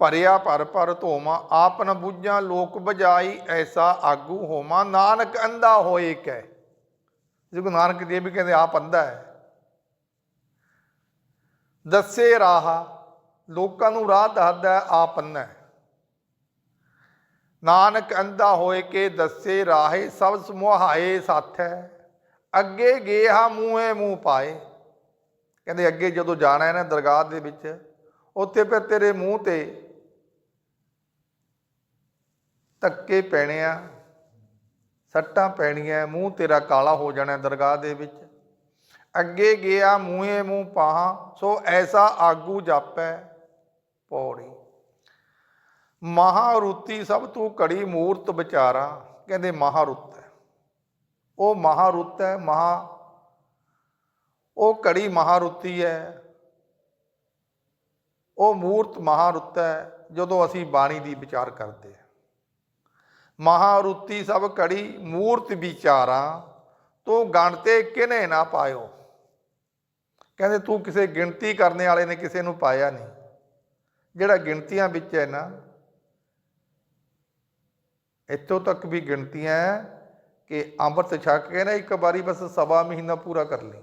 ਭਰਿਆ ਭਰ ਭਰ ਧੋਮਾ ਆਪ ਨ ਬੁੱਝਾਂ ਲੋਕ ਬਜਾਈ ਐਸਾ ਆਗੂ ਹੋਮਾ ਨਾਨਕ ਅੰਧਾ ਹੋਏ ਕੈ। ਜੇ ਗੁਰੂ ਨਾਨਕ ਦੇਵ ਵੀ ਕਹਿੰਦੇ ਆਪ ਅੰਧਾ ਹੈ। ਦੱਸੇ ਰਾਹ ਲੋਕਾਂ ਨੂੰ ਰਾਹ ਦੱਸਦਾ ਹੈ, ਆਪ ਅੰਨਾ ਨਾਨਕ ਅੰਧਾ ਹੋਏ ਕੇ ਦੱਸੇ ਰਾਹੇ ਸਭ ਸਮੁਹਾਏ ਹੈ ਅੱਗੇ ਗੇਹਾ ਮੂਹੇ ਮੂੰਹ ਪਾਏ। ਕਹਿੰਦੇ ਅੱਗੇ ਜਦੋਂ ਜਾਣਾ ਹੈ ਨਾ ਦਰਗਾਹ ਦੇ ਵਿੱਚ ਉੱਥੇ ਫਿਰ ਤੇਰੇ ਮੂੰਹ ਤੇ ਧੱਕੇ ਪੈਣੇ ਆ, ਸੱਟਾਂ ਪੈਣੀਆਂ, ਮੂੰਹ ਤੇਰਾ ਕਾਲਾ ਹੋ ਜਾਣਾ ਦਰਗਾਹ ਦੇ ਵਿੱਚ। ਅੱਗੇ ਗਿਆ, ਮੂਹੇ ਮੂੰਹ ਪਾਹਾਂ, ਸੋ ਐਸਾ ਆਗੂ ਜਾਪੈ ਪੌੜੀ। ਮਹਾਰੁੱਤੀ ਸਭ ਤੋਂ ਘੜੀ ਮੂਰਤ ਵਿਚਾਰਾ, ਕਹਿੰਦੇ ਮਹਾਰੁੱਤ ਹੈ। ਉਹ ਮਹਾਰੁੱਤ ਹੈ, ਮਹਾ, ਉਹ ਘੜੀ ਮਹਾਰੁੱਤੀ ਹੈ। ਉਹ ਮੂਰਤ ਮਹਾਰੁੱਤ ਹੈ, ਜਦੋਂ ਅਸੀਂ ਬਾਣੀ ਦੀ ਵਿਚਾਰ ਕਰਦੇ ਹਾਂ। ਮਹਾਰੁੱਤੀ ਸਭ ਕੜੀ ਮੂਰਤ ਵਿਚਾਰਾਂ, ਤੂੰ ਗਣਤੇ ਕਿਨੇ ਨਾ ਪਾਇਓ? ਕਹਿੰਦੇ, ਤੂੰ ਕਿਸੇ ਗਿਣਤੀ ਕਰਨੇ ਵਾਲੇ ਨੇ ਕਿਸੇ ਨੂੰ ਪਾਇਆ ਨਹੀਂ। ਜਿਹੜਾ ਗਿਣਤੀਆਂ ਵਿੱਚ ਹੈ ਨਾ, ਇੱਥੋਂ ਤੱਕ ਵੀ ਗਿਣਤੀਆਂ ਕਿ ਅੰਮ੍ਰਿਤ ਛਕ ਕੇ ਨਾ ਇੱਕ ਵਾਰੀ ਬਸ ਸਵਾ ਮਹੀਨਾ ਪੂਰਾ ਕਰ ਲਈ।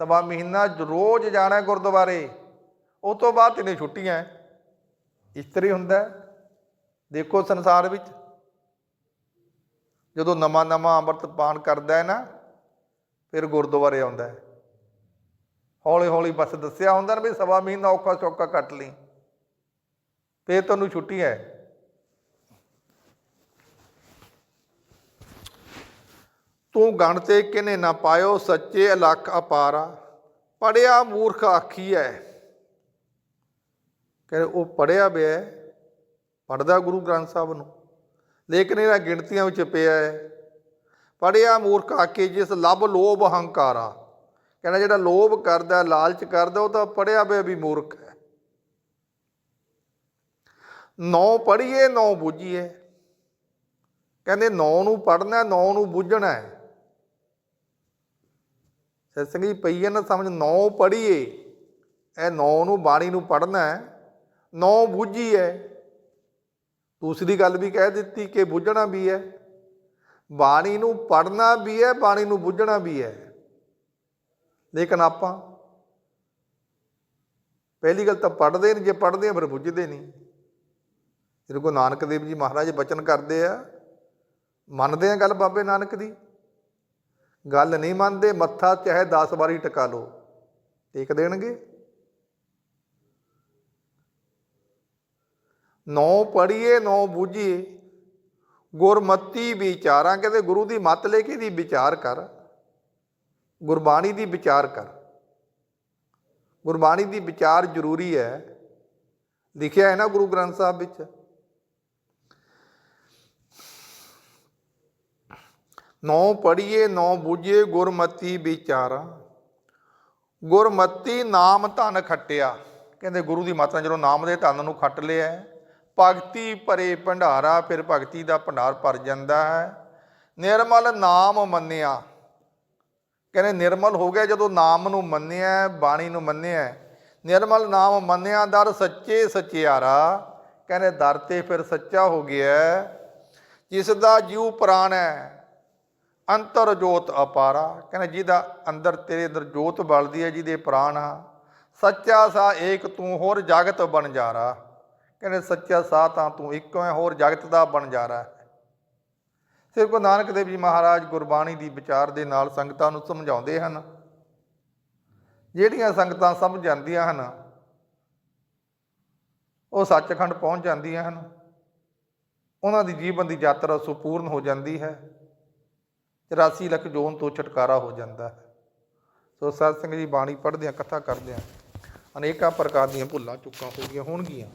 ਸਵਾ ਮਹੀਨਾ ਰੋਜ਼ ਜਾਣਾ ਗੁਰਦੁਆਰੇ, ਉਹ ਤੋਂ ਬਾਅਦ ਤੈਨੂੰ ਛੁੱਟੀਆਂ ਹੈ। ਇਸ ਤਰ੍ਹਾਂ ਹੁੰਦਾ ਦੇਖੋ ਸੰਸਾਰ ਵਿੱਚ। ਜਦੋਂ ਨਵਾਂ ਨਵਾਂ ਅੰਮ੍ਰਿਤ ਪਾਨ ਕਰਦਾ ਹੈ ਨਾ, ਫਿਰ ਗੁਰਦੁਆਰੇ ਆਉਂਦਾ ਹੈ। ਹੌਲੀ ਹੌਲੀ ਬਸ ਦੱਸਿਆ ਹੁੰਦਾ ਨਾ ਵੀ ਸਵਾ ਮਹੀਨਾ ਔਖਾ ਸੌਖਾ ਕੱਟ ਲਈ। ਫਿਰ ਤੁਹਾਨੂੰ ਛੁੱਟੀ ਹੈ। ਤੂੰ ਗਣ ਤੇ ਕਿਨੇ ਨਾ ਪਾਇਓ, ਸੱਚੇ ਅਲਖ ਅਪਾਰਾ। ਪੜਿਆ ਮੂਰਖ ਆਖੀ ਹੈ। ਕਹਿੰਦੇ ਉਹ ਪੜਿਆ ਪਿਆ ਪੜਦਾ ਗੁਰੂ ਗ੍ਰੰਥ ਸਾਹਿਬ ਨੂੰ। ਲੇਕਿਨ ਇਹਦਾ ਗਿਣਤੀਆਂ ਵਿੱਚ ਪਿਆ ਹੈ ਪੜਿਆ ਮੂਰਖ ਆਖੇ ਜਿਸ ਲੱਭ ਲੋਭ ਹੰਕਾਰਾ। ਕਹਿੰਦਾ ਜਿਹੜਾ ਲੋਭ ਕਰਦਾ, ਲਾਲਚ ਕਰਦਾ, ਉਹ ਤਾਂ ਪੜਿਆ ਪਿਆ ਵੀ ਮੂਰਖ ਹੈ। ਨੌ ਪੜੀਏ ਨੌ ਬੁੱਝੀਏ। ਕਹਿੰਦੇ ਨੌ ਨੂੰ ਪੜਨਾ ਨੌ ਨੂੰ ਬੁੱਝਣਾ ਹੈ। ਸਿਰ ਪਈ ਹੈ ਨਾ ਸਮਝ, ਨੌ ਪੜੀਏ ਇਹ ਨੌ ਨੂੰ, ਬਾਣੀ ਨੂੰ ਪੜਨਾ ਹੈ। ਨੌ ਬੁੱਝੀ ਹੈ। ਦੂਸਰੀ ਗੱਲ ਵੀ ਕਹਿ ਦਿੱਤੀ ਕਿ ਬੁੱਝਣਾ ਵੀ ਹੈ। ਬਾਣੀ ਨੂੰ ਪੜਨਾ ਵੀ ਹੈ, ਬਾਣੀ ਨੂੰ ਬੁੱਝਣਾ ਵੀ ਹੈ। ਲੇਕਿਨ ਆਪਾਂ ਪਹਿਲੀ ਗੱਲ ਤਾਂ ਪੜਦੇ ਨਹੀਂ ਜੇ ਪੜਦੇ ਆ ਫਿਰ ਬੁੱਝਦੇ ਨਹੀਂ। ਜਦੋਂ ਕੋ ਨਾਨਕ ਦੇਵ ਜੀ ਮਹਾਰਾਜ ਬਚਨ ਕਰਦੇ ਆ, ਮੰਨਦੇ ਆ ਗੱਲ ਬਾਬੇ ਨਾਨਕ ਦੀ। ਗੱਲ ਨਹੀਂ ਮੰਨਦੇ, ਮੱਥਾ ਚਾਹੇ 10 ਵਾਰੀ ਟਿਕਾ ਲਓ, ਟੇਕ ਦੇਣਗੇ। ਨੌ ਪੜੀਏ ਨੌ ਬੁੱਝੀਏ। ਗੁਰਮਤੀ ਵਿਚਾਰਾਂ ਕਹਿੰਦੇ ਗੁਰੂ ਦੀ ਮੱਤ ਲੈ ਕੇ ਦੀ ਵਿਚਾਰ ਕਰ। ਗੁਰਬਾਣੀ ਦੀ ਵਿਚਾਰ ਕਰ। ਗੁਰਬਾਣੀ ਦੀ ਵਿਚਾਰ ਜ਼ਰੂਰੀ ਹੈ। ਲਿਖਿਆ ਹੈ ਨਾ ਗੁਰੂ ਗ੍ਰੰਥ ਸਾਹਿਬ ਵਿੱਚ। ਨੌ ਪੜੀਏ ਨੌ ਬੁਝੇ ਗੁਰਮਤੀ ਵਿਚਾਰਾਂ। ਗੁਰਮਤੀ ਨਾਮ ਧਨ ਖੱਟਿਆ। ਕਹਿੰਦੇ ਗੁਰੂ ਦੀ ਮਾਤਾ ਜਦੋਂ ਨਾਮ ਦੇ ਧਨ ਨੂੰ ਖੱਟ ਲਿਆ ਭਗਤੀ ਭਰੇ ਭੰਡਾਰਾ, ਫਿਰ ਭਗਤੀ ਦਾ ਭੰਡਾਰ ਭਰ ਜਾਂਦਾ ਹੈ। ਨਿਰਮਲ ਨਾਮ ਮੰਨਿਆ। ਕਹਿੰਦੇ ਨਿਰਮਲ ਹੋ ਗਿਆ ਜਦੋਂ ਨਾਮ ਨੂੰ ਮੰਨਿਆ, ਬਾਣੀ ਨੂੰ ਮੰਨਿਆ। ਨਿਰਮਲ ਨਾਮ ਮੰਨਿਆ, ਦਰ ਸੱਚੇ ਸਚਿਆਰਾ। ਕਹਿੰਦੇ ਦਰ ਤੇ ਫਿਰ ਸੱਚਾ ਹੋ ਗਿਆ ਜਿਸ ਦਾ ਜੀਵ ਪ੍ਰਾਣ ਹੈ, ਅੰਤਰ ਜੋਤ ਅਪਾਰਾ। ਕਹਿੰਦੇ ਜਿਹਦਾ ਅੰਦਰ ਤੇਰੇ ਅੰਦਰ ਜੋਤ ਬਲਦੀ ਹੈ, ਜਿਹਦੇ ਪ੍ਰਾਣ ਆ। ਸੱਚਾ ਸਾ ਏਕ ਤੂੰ ਹੋਰ ਜਗਤ ਬਣ ਜਾਰਾ। ਕਹਿੰਦੇ, ਸੱਚਾ ਸਾ ਤਾਂ ਤੂੰ ਇੱਕੋ ਹੈ, ਹੋਰ ਜਗਤ ਦਾ ਬਣ ਜਾਰਾ ਹੈ। ਸ੍ਰੀ ਗੁਰੂ ਨਾਨਕ ਦੇਵ ਜੀ ਮਹਾਰਾਜ ਗੁਰਬਾਣੀ ਦੀ ਵਿਚਾਰ ਦੇ ਨਾਲ ਸੰਗਤਾਂ ਨੂੰ ਸਮਝਾਉਂਦੇ ਹਨ। ਜਿਹੜੀਆਂ ਸੰਗਤਾਂ ਸਮਝ ਜਾਂਦੀਆਂ ਹਨ, ਉਹ ਸੱਚਖੰਡ ਪਹੁੰਚ ਜਾਂਦੀਆਂ ਹਨ। ਉਹਨਾਂ ਦੀ ਜੀਵਨ ਦੀ ਯਾਤਰਾ ਸੁਪੂਰਨ ਹੋ ਜਾਂਦੀ ਹੈ। 84 ਲੱਖ ਜੋਨ ਤੋਂ ਛੁਟਕਾਰਾ ਹੋ ਜਾਂਦਾ ਹੈ। ਸੋ ਸਤ ਸਿੰਘ ਜੀ, ਬਾਣੀ ਪੜ੍ਹਦਿਆਂ ਕਥਾ ਕਰਦਿਆਂ ਅਨੇਕਾਂ ਪ੍ਰਕਾਰ ਦੀਆਂ ਭੁੱਲਾਂ, ਚੁੱਕਾਂ ਹੋ ਗਈਆਂ ਹੋਣਗੀਆਂ।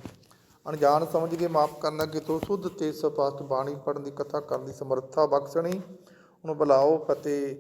ਅਣਜਾਣ ਸਮਝ ਕੇ ਮਾਫ ਕਰਨਾ ਕਿ ਤੋ ਸੁਧ ਤੇ ਸਪਾਤ ਬਾਣੀ ਪੜ੍ਹਨ ਦੀ ਕਥਾ ਕਰਨ ਦੀ ਸਮਰੱਥਾ ਬਖਸ਼ਣੀ। ਉਹਨੂੰ ਬੁਲਾਓ ਫਤਿਹ